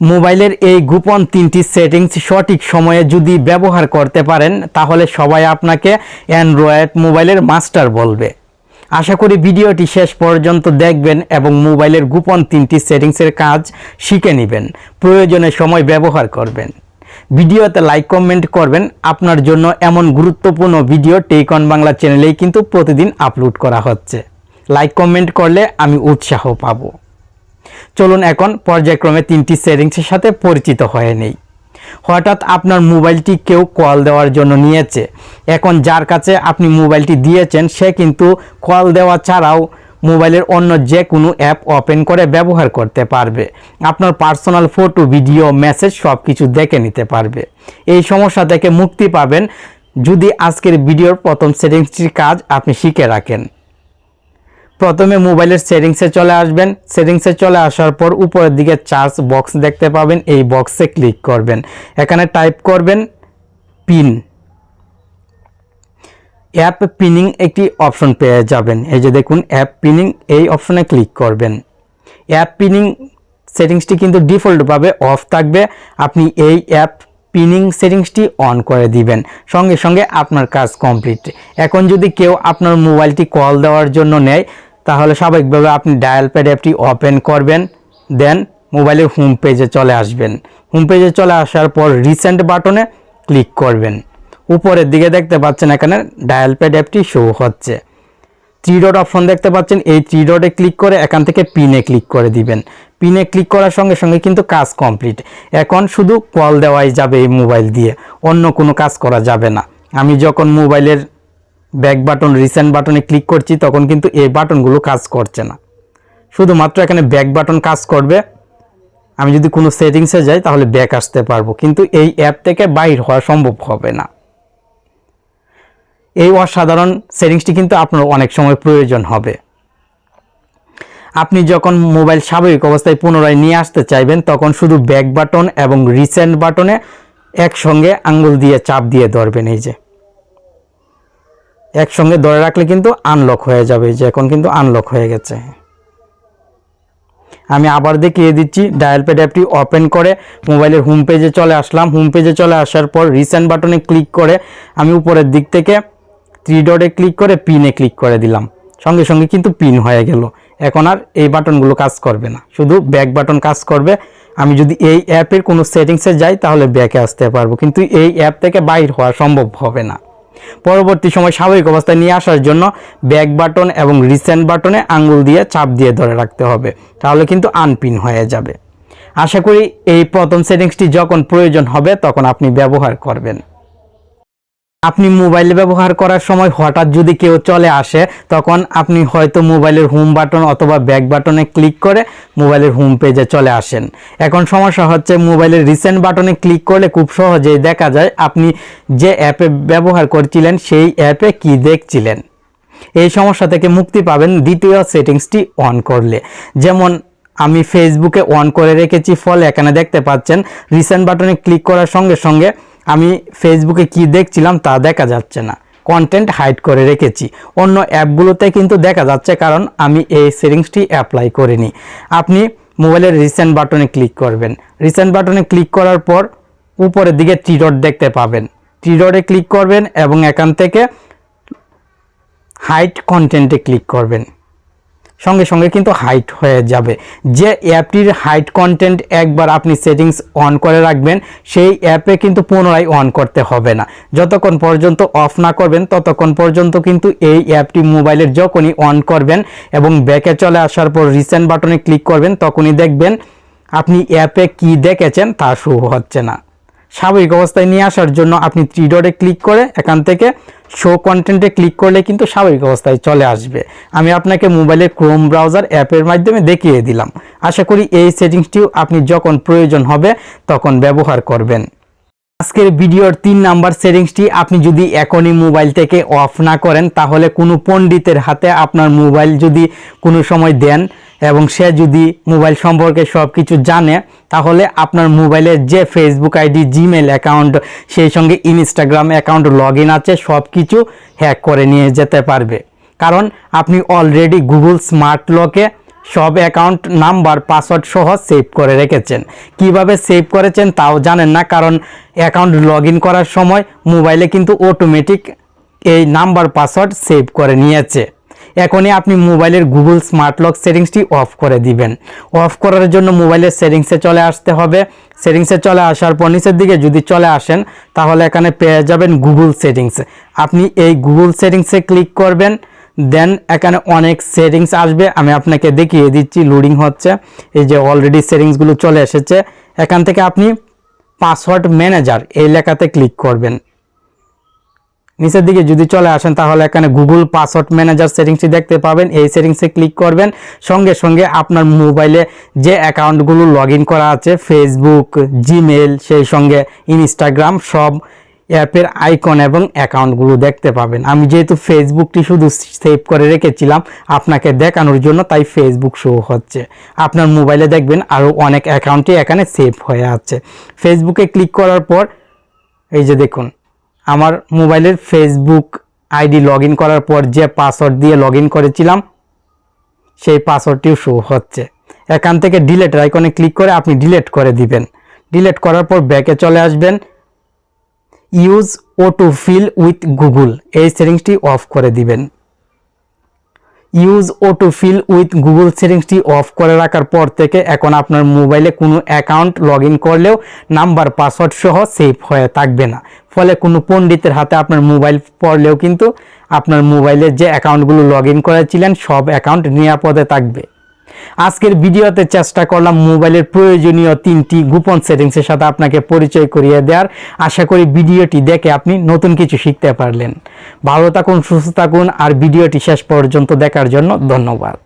মোবাইলের এই গোপন তিনটি সেটিংস সঠিক সময়ে যদি ব্যবহার করতে পারেন, তাহলে সবাই আপনাকে অ্যান্ড্রয়েড মোবাইলের মাস্টার বলবে। আশা করি ভিডিওটি শেষ পর্যন্ত দেখবেন এবং মোবাইলের গোপন তিনটি সেটিংসের কাজ শিখে নেবেন। প্রয়োজনে সময় ব্যবহার করবেন। ভিডিওতে লাইক, কমেন্ট করবেন। আপনার জন্য এমন গুরুত্বপূর্ণ ভিডিও টেকন বাংলা চ্যানেলেই কিন্তু প্রতিদিন আপলোড করা হচ্ছে। লাইক, কমেন্ট করলে আমি উৎসাহ পাবো। চলুন এখন পর্যায়ক্রমে তিনটি সেটিংসের সাথে পরিচিত হয়ে নেই। হঠাৎ আপনার মোবাইলটি কেউ কল দেওয়ার জন্য নিয়েছে। এখন যার কাছে আপনি মোবাইলটি দিয়েছেন, সে কিন্তু কল দেওয়া ছাড়াও মোবাইলের অন্য যে কোনো অ্যাপ ওপেন করে ব্যবহার করতে পারবে। আপনার পার্সোনাল ফটো, ভিডিও, মেসেজ সব কিছু দেখে নিতে পারবে। এই সমস্যা থেকে মুক্তি পাবেন যদি আজকের ভিডিওর প্রথম সেটিংসটির কাজ আপনি শিখে রাখেন। প্রথমে মোবাইলের সেটিংসে চলে আসবেন। সেটিংসে চলে আসার পর উপরের দিকে চার্জ বক্স দেখতে পাবেন। এই বক্সে ক্লিক করবেন। এখানে টাইপ করবেন পিন। অ্যাপ পিনিং একটি অপশন পেয়ে যাবেন। এই যে দেখুন, অ্যাপ পিনিং, এই অপশনে ক্লিক করবেন। অ্যাপ পিনিং সেটিংসটি কিন্তু ডিফল্টভাবে অফ থাকবে। আপনি এই অ্যাপ পিনিং সেটিংসটি অন করে দিবেন। সঙ্গে সঙ্গে আপনার কাজ কমপ্লিট। এখন যদি কেউ আপনার মোবাইলটি কল দেওয়ার জন্য নেয় তাহলে স্বাভাবিকভাবে আপনি ডায়াল প্যাড অ্যাপটি ওপেন করবেন দেন মোবাইলের হোম পেজে চলে আসবেন। হোম পেজে চলে আসার পর রিসেন্ট বাটনে ক্লিক করবেন। উপরের দিকে দেখতে পাচ্ছেন এখানে ডায়াল প্যাড অ্যাপটি শো হচ্ছে। থ্রি ডট অপশন দেখতে পাচ্ছেন, এই থ্রি ডটে ক্লিক করে এখান থেকে পিনে ক্লিক করে দিবেন। পিনে ক্লিক করার সঙ্গে সঙ্গে কিন্তু কাজ কমপ্লিট এখন শুধু কল দেওয়াই যাবে এই মোবাইল দিয়ে, অন্য কোনো কাজ করা যাবে না। আমি যখন মোবাইলের ব্যাক বাটন রিসেন্ট বাটনে ক্লিক করছি, তখন কিন্তু এই বাটনগুলো কাজ করছে না। শুধুমাত্র এখানে ব্যাক বাটন কাজ করবে। আমি যদি কোনো সেটিংসে যাই, তাহলে ব্যাক আসতে পারব। কিন্তু এই অ্যাপ থেকে বাইর হওয়া সম্ভব হবে না। এই অসাধারণ সেটিংসটি কিন্তু আপনার অনেক সময় প্রয়োজন হবে। আপনি যখন মোবাইল স্বাভাবিক অবস্থায় পুনরায় নিয়ে আসতে চাইবেন, তখন শুধু ব্যাক বাটন এবং রিসেন্ট বাটনে একসঙ্গে আঙ্গুল দিয়ে চাপ দিয়ে ধরবেন, এই যে। একসঙ্গে ধরে রাখলে কিন্তু আনলক হয়ে যাবে, যে এখন কিন্তু আনলক হয়ে গেছে। আমি আবার দেখিয়ে দিচ্ছি ডায়াল প্যাড অ্যাপটি ওপেন করে মোবাইলের হোম পেজে চলে আসলাম। হোম পেজে চলে আসার পর রিসেন্ট বাটনে ক্লিক করে, আমি উপরের দিক থেকে থ্রি ডটে ক্লিক করে পিনে ক্লিক করে দিলাম। সঙ্গে সঙ্গে কিন্তু পিন হয়ে গেল। এখন আর এই বাটনগুলো কাজ করবে না। শুধু ব্যাক বাটন কাজ করবে। আমি যদি এই অ্যাপের কোনো সেটিংসে যাই, তাহলে ব্যাকে আসতে পারব। কিন্তু এই অ্যাপ থেকে বাইর হওয়া সম্ভব হবে না। পরবর্তী সময় স্বাভাবিক অবস্থায় নিয়ে আসার জন্য ব্যাক বাটন এবং রিসেন্ট বাটনে আঙ্গুল দিয়ে চাপ দিয়ে ধরে রাখতে হবে, তাহলে কিন্তু আনপিন হয়ে যাবে। আশা করি এই প্রথম সেটিংসটি যখন প্রয়োজন হবে তখন আপনি ব্যবহার করবেন। আপনি মোবাইল ব্যবহার করার সময় হঠাৎ যদি কেউ চলে আসে, তখন আপনি হয়তো মোবাইলের হোম বাটন অথবা ব্যাক বাটনে ক্লিক করে মোবাইলের হোম পেজে চলে আসেন। এখন সমস্যা হচ্ছে মোবাইলের রিসেন্ট বাটনে ক্লিক করলে খুব সহজেই দেখা যায় আপনি যে অ্যাপে ব্যবহার করছিলেন, সেই অ্যাপে কি দেখছিলেন। এই সমস্যা থেকে মুক্তি পাবেন দ্বিতীয় সেটিংসটি অন করলে। যেমন, আমি ফেসবুকে অন করে রেখেছি ফলে এখানে দেখতে পাচ্ছেন রিসেন্ট বাটনে ক্লিক করার সঙ্গে সঙ্গে আমি ফেসবুকে কি দেখছিলাম তা দেখা যাচ্ছে না। কন্টেন্ট হাইড করে রেখেছি। অন্য অ্যাপগুলোতে কিন্তু দেখা যাচ্ছে কারণ আমি এই সেটিংসটি অ্যাপ্লাই করিনি। আপনি মোবাইলের রিসেন্ট বাটনে ক্লিক করবেন। রিসেন্ট বাটনে ক্লিক করার পর উপরের দিকে থ্রি ডট দেখতে পাবেন। থ্রি ডটে ক্লিক করবেন এবং এখান থেকে হাইট কন্টেন্টে ক্লিক করবেন। সঙ্গে সঙ্গে কিন্তু হাইট হয়ে যাবে। যে অ্যাপটির হাইট কন্টেন্ট একবার আপনি সেটিংস অন করে রাখবেন, সেই অ্যাপে কিন্তু পুনরায় অন করতে হবে না। যতক্ষণ পর্যন্ত অফ না করবেন, ততক্ষণ পর্যন্ত কিন্তু এই অ্যাপটি মোবাইলের যখনই অন করবেন এবং ব্যাকে চলে আসার পর রিসেন্ট বাটনে ক্লিক করবেন, তখনই দেখবেন আপনি অ্যাপে কি দেখেছেন তা শো হচ্ছে না। স্বাভাবিক অবস্থায় নিয়ে আসার জন্য আপনি থ্রি ডটে ক্লিক করে এখান থেকে শো কন্টেন্টে ক্লিক করলে কিন্তু স্বাভাবিক অবস্থায় চলে আসবে। আমি আপনাকে মোবাইলে ক্রোম ব্রাউজার অ্যাপের মাধ্যমে দেখিয়ে দিলাম। আশা করি এই সেটিংসটিও আপনি যখন প্রয়োজন হবে তখন ব্যবহার করবেন। আজকের ভিডিওর তিন নাম্বার সেটিংসটি আপনি যদি এখনই মোবাইল থেকে অফ না করেন, তাহলে কোনো পণ্ডিতের হাতে আপনার মোবাইল যদি কোনো সময় দেন এবং সে যদি মোবাইল সম্পর্কে সব কিছু জানে, তাহলে আপনার মোবাইলে যে ফেসবুক আইডি জিমেল অ্যাকাউন্ট সেই সঙ্গে ইনস্টাগ্রাম অ্যাকাউন্ট লগ আছে সব কিছু হ্যাক করে নিয়ে যেতে পারবে। কারণ আপনি অলরেডি গুগল স্মার্ট লকে সব অ্যাকাউন্ট নাম্বার পাসওয়ার্ড সহ সেভ করে রেখেছেন। কীভাবে সেভ করেছেন তাও জানেন না, কারণ অ্যাকাউন্ট লগ করার সময় মোবাইলে কিন্তু অটোমেটিক এই নাম্বার পাসওয়ার্ড সেভ করে নিয়েছে। এখনই আপনি মোবাইলের গুগল স্মার্ট লক সেটিংসটি অফ করে দিবেন। অফ করার জন্য মোবাইলের সেটিংসে চলে আসতে হবে। সেটিংসে চলে আসার পর নিচের দিকে যদি চলে আসেন, তাহলে এখানে পেয়ে যাবেন গুগল সেটিংস। আপনি এই গুগল সেটিংসে ক্লিক করবেন, দেন এখানে অনেক সেটিংস আসবে। আমি আপনাকে দেখিয়ে দিচ্ছি, লোডিং হচ্ছে। এই যে অলরেডি সেটিংসগুলো চলে এসেছে। এখান থেকে আপনি পাসওয়ার্ড ম্যানেজার এই লেখাতে ক্লিক করবেন। নিচের দিকে যদি চলে আসেন, তাহলে এখানে গুগল পাসওয়ার্ড ম্যানেজার সেটিংসটি দেখতে পাবেন। এই সেটিংসে ক্লিক করবেন। সঙ্গে সঙ্গে আপনার মোবাইলে যে অ্যাকাউন্টগুলো লগ করা আছে ফেসবুক জিমেল সেই সঙ্গে ইনস্টাগ্রাম সব অ্যাপের আইকন এবং অ্যাকাউন্টগুলো দেখতে পাবেন। আমি যেহেতু ফেসবুকটি শুধু সেভ করে রেখেছিলাম, আপনাকে দেখানোর জন্য তাই ফেসবুক শো হচ্ছে। আপনার মোবাইলে দেখবেন আরও অনেক অ্যাকাউন্টই এখানে সেভ হয়ে আছে। ফেসবুকে ক্লিক করার পর, এই যে দেখুন আমার মোবাইলের ফেসবুক আইডি লগ করার পর যে পাসওয়ার্ড দিয়ে লগ করেছিলাম, সেই পাসওয়ার্ডটিও শো হচ্ছে। এখান থেকে ডিলেট আইকনে ক্লিক করে আপনি ডিলেট করে দিবেন। ডিলেট করার পর ব্যাকে চলে আসবেন। Use auto fill with Google এই সেটিংসটি অফ করে দিবেন। Use auto fill with Google সেটিংসটি of করে রাখার পর থেকে এখন আপনার মোবাইলে কোনো অ্যাকাউন্ট লগ করলেও নাম্বার পাসওয়ার্ড সহ সেভ হয়ে থাকবে না। ফলে কোনো পণ্ডিতের হাতে আপনার মোবাইল পড়লেও কিন্তু আপনার মোবাইলে যে অ্যাকাউন্টগুলো লগ ইন করেছিলেন, সব অ্যাকাউন্ট নিরাপদে থাকবে। আজকের ভিডিওতে চেষ্টা করলাম মোবাইলের প্রয়োজনীয় তিনটি গোপন সেটিংসের সাথে আপনাকে পরিচয় করিয়ে দেওয়ার। আশা করি ভিডিওটি দেখে আপনি নতুন কিছু শিখতে পারলেন। ভালো থাকুন, সুস্থ থাকুন, আর ভিডিওটি শেষ পর্যন্ত দেখার জন্য ধন্যবাদ।